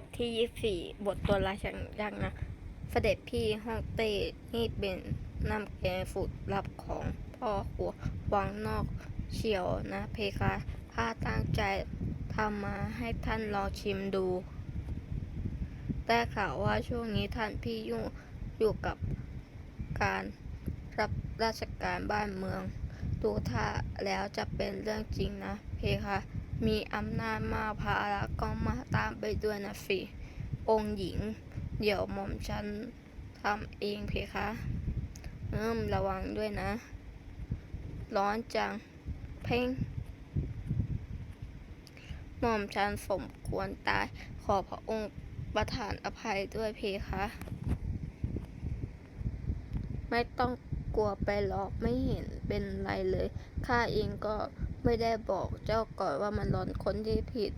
ทที่ยี่สี่บทตัวราชันยักษ์นะเสด็จพี่ฮ่องเต้นี่เป็นน้ำแกงสูตรลับของพ่อครัววังนอกเฉียวนะ เพคะ ข้าตั้งใจทำมาให้ท่านลองชิมดู แต่ข่าวว่าช่วงนี้ท่านพี่ยุ่งอยู่กับการรับราชการบ้านเมือง ดูท่าแล้วจะเป็นเรื่องจริงนะ เพคะ มีอำนาจมากภาระก็มาตามไปด้วยนะสิองค์หญิง เดี๋ยวหม่อมฉันทำเองเพคะเอิ่มระวังด้วยนะ ร้อนจัง เพ่ง หม่อมฉันสมควรตาย ขอพระองค์ประทานอภัยด้วยเพคะ ไม่ต้องกลัวไปหรอกไม่เห็นเป็นไรเลย ข้าเองก็ ไม่ได้บอกเจ้าก่อนว่ามันร้อนคนที่ผิด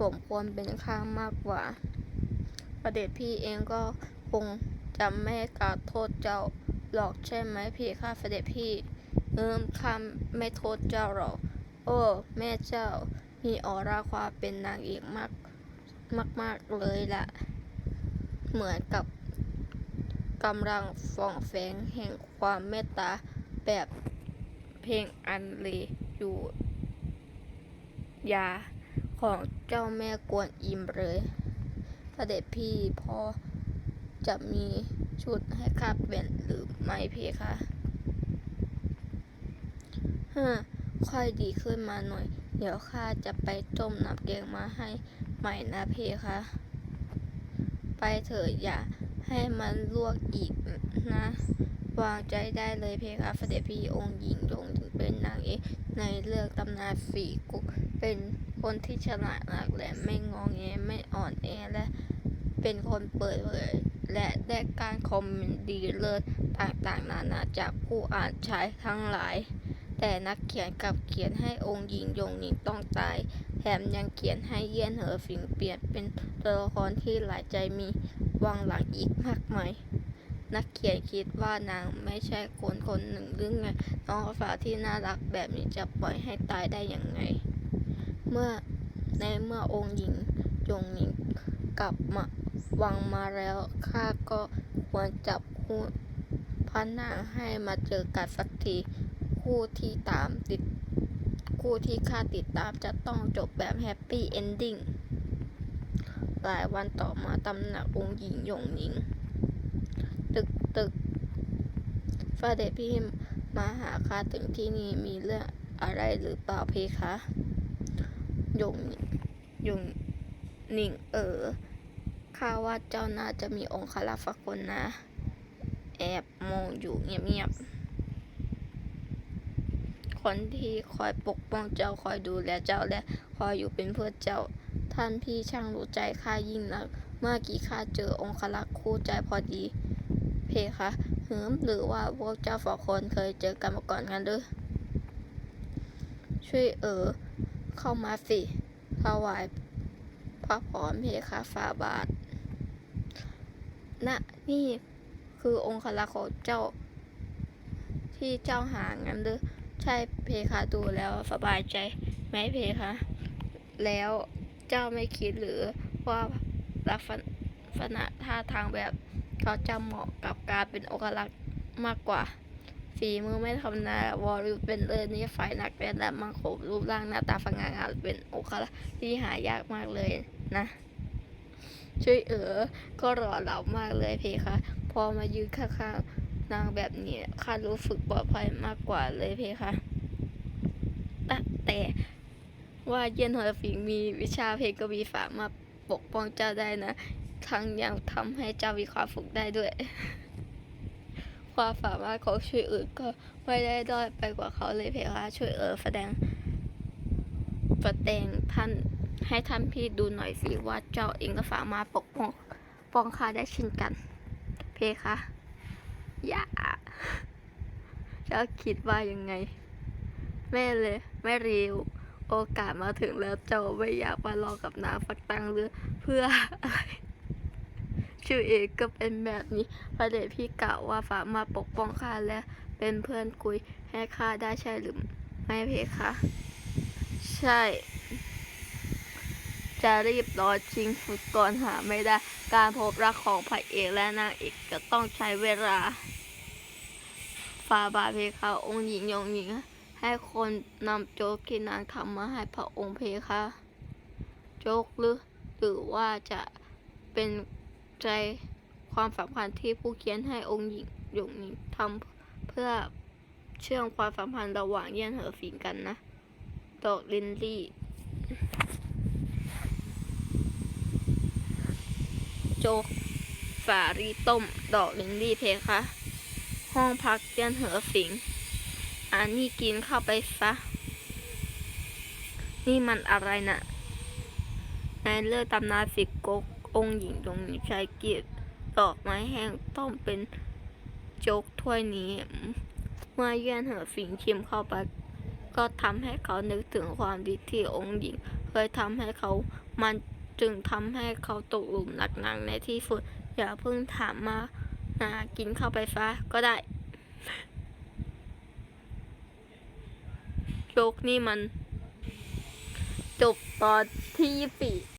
สมควรเป็นข้ามากกว่า ประเด็จพี่เองก็คงจะไม่กล่าวโทษเจ้าหรอกใช่ไหมพี่ข้าเสด็จพี่ เอิมข้าไม่โทษเจ้าหรอก โอ้ แม่เจ้ามีออร่าความเป็นนางเอกมากมากๆเลยล่ะ เหมือนกับกำลังฟ่องแฝงแห่งความเมตตาแบบเพลงอันเลอยู่ ยาของเจ้าแม่กวนอิมเลยเสด็จพี่พอจะมีชุดให้ข้าเปลี่ยนหรือไม่เพคะฮะค่อยดีขึ้นมาหน่อย เดี๋ยวข้าจะไปต้มน้ำแกงมาให้ใหม่นะเพคะ ไปเถอะอย่าให้มันลวกอีกนะ วางใจได้เลยเพคะเสด็จพี่องค์หญิงยงถึงเป็นนางเอกในเรื่องตำนานฝี กุกเป็นคนที่ฉลาดหลักแหลมไม่งองแงไม่อ่อนแอและเป็นคนเปิดเผยและได้การคอมเมนต์ดีเลิศต่างๆ นานาจากผู้อ่านชายทั้งหลาย แต่นักเขียนกลับเขียนให้องค์หญิงยงหญิงต้องตาย แถมยังเขียนให้เยี่ยนเหอฝิงเปลี่ยนเป็นตัวละครที่หลายใจมีวางหลังอีกมากมาย นักเขียนคิดว่านางไม่ใช่คนคนหนึ่งหรือไงน้องฟ้าที่น่ารักแบบนี้จะปล่อยให้ตายได้อย่างไง เมื่อในเมื่อองค์หญิงยงหญิงกลับมาวังมาแล้วข้าก็ควรจับคู่พระนางให้มาเจอกันสักทีคู่ที่ตามติดคู่ที่ข้าติดตามจะต้องจบแบบแฮปปี้เอนดิ้งหลายวันต่อมาตำหนักองค์หญิงหยงหญิง ตึกฟาเดพี่มาหาข้าถึงที่นี่มีเรื่องอะไรหรือเปล่าเพคะยงยงหนิงเออข้าว่าเจ้าน่าจะมีองค์คลักษณ์สักคนนะ แอบมองอยู่เงียบๆคนที่คอยปกป้องเจ้าคอยดูแลเจ้าและคอยอยู่เป็นเพื่อเจ้า ท่านพี่ช่างรู้ใจข้ายิ่งนัก เมื่อกี้ข้าเจอองค์คลักคู่ใจพอดี เพคะเหิมหรือว่าพวกเจ้าสองคนเคยเจอกันมาก่อนกันหรือช่วยเออเข้ามาสิถวายพระพรเพคะฟาบาทนะนี่คือองค์คลักษ์ของเจ้า ที่เจ้าหางั้นหรือใช่เพคะดูแล้วสบายใจไหมเพคะ แล้วเจ้าไม่คิดหรือว่าลักษณะท่าทางแบบ เขาจะเหมาะกับการเป็นองคลักษ์มากกว่า ฝีมือไม่ธรรมดาวอลลุ่เป็นเลิศนี่ฝ่ายนักเรียนและมังคบรูปร่างหน้าตาสง่างามเป็นองคลักษ์ที่หายากมากเลยนะช่วยเออก็รอเรามากเลยเพคะ พอมายืนข้างๆนางแบบนี้ข้ารู้สึกปลอดภัยมากกว่าเลยเพคะแต่ว่าเย็นหัวฝิงมีวิชาเพลงกวีสามาปกป้องเจ้าได้นะ ทั้งยังทำให้เจ้ามีความสุขได้ด้วย ความสามารถของช่วยอื่นก็ไม่ได้ด้อยไปกว่าเขาเลยเพคะช่วยเออแสดงแสดงท่านให้ท่านพี่ดูหน่อยสิว่าเจ้าเองก็สามารถปกป้องป้องข้าได้เช่นกัน เพคะอย่าเจ้าคิดว่ายังไง แม่เลยแม่ริวโอกาสมาถึงแล้วเจ้าไม่อยากมารอกับนาฟักตังหรือเพื่ออะไร ชื่อเอกก็เป็นแบบนี้ พระเดชพี่กล่าวว่าสามาปกป้องข้าและเป็นเพื่อนคุยให้ข้าได้ใช่หรือไม่เพคะ ใช่ จะรีบรอชิงฟุตก่อนหาไม่ได้ การพบรักของพระเอกและนางเอกจะต้องใช้เวลาฟาบาทเพคะองค์หญิงยองหญิง ให้คนนำโจ๊กที่นางทำมาให้พระองค์เพคะ โจ๊กหรือหรือว่าจะเป็น ใจความสัมพันธ์ที่ผู้เขียนให้องค์หญิงหยงหญิงทำเพื่อเชื่อมความสัมพันธ์ระหว่างเยี่ยนเหอฝิงกันนะดอกลินลี่โจ๊กสารีต้ม ดอกลินลี่เพคะ ห้องพักเยี่ยนเหอฝิงอันนี้กินเข้าไปซะ นี่มันอะไรนะ่ะในเลือกตำนานสิกกก องค์หญิงตรงนี้ใช้เกียรติดอกไม้แห้งต้มเป็นโจ๊กถ้วยนี้ เมื่อเยื่อนเหอฝิงชิมเข้าไป ก็ทำให้เขานึกถึงความดีที่องค์หญิง เคยทำให้เขา มันจึงทำให้เขาตกหลุมรักนางในที่สุด อย่าเพิ่งถามมานากินเข้าไปซะก็ได้โจ๊กนี่มัน จบตอนที่ยี่สิบ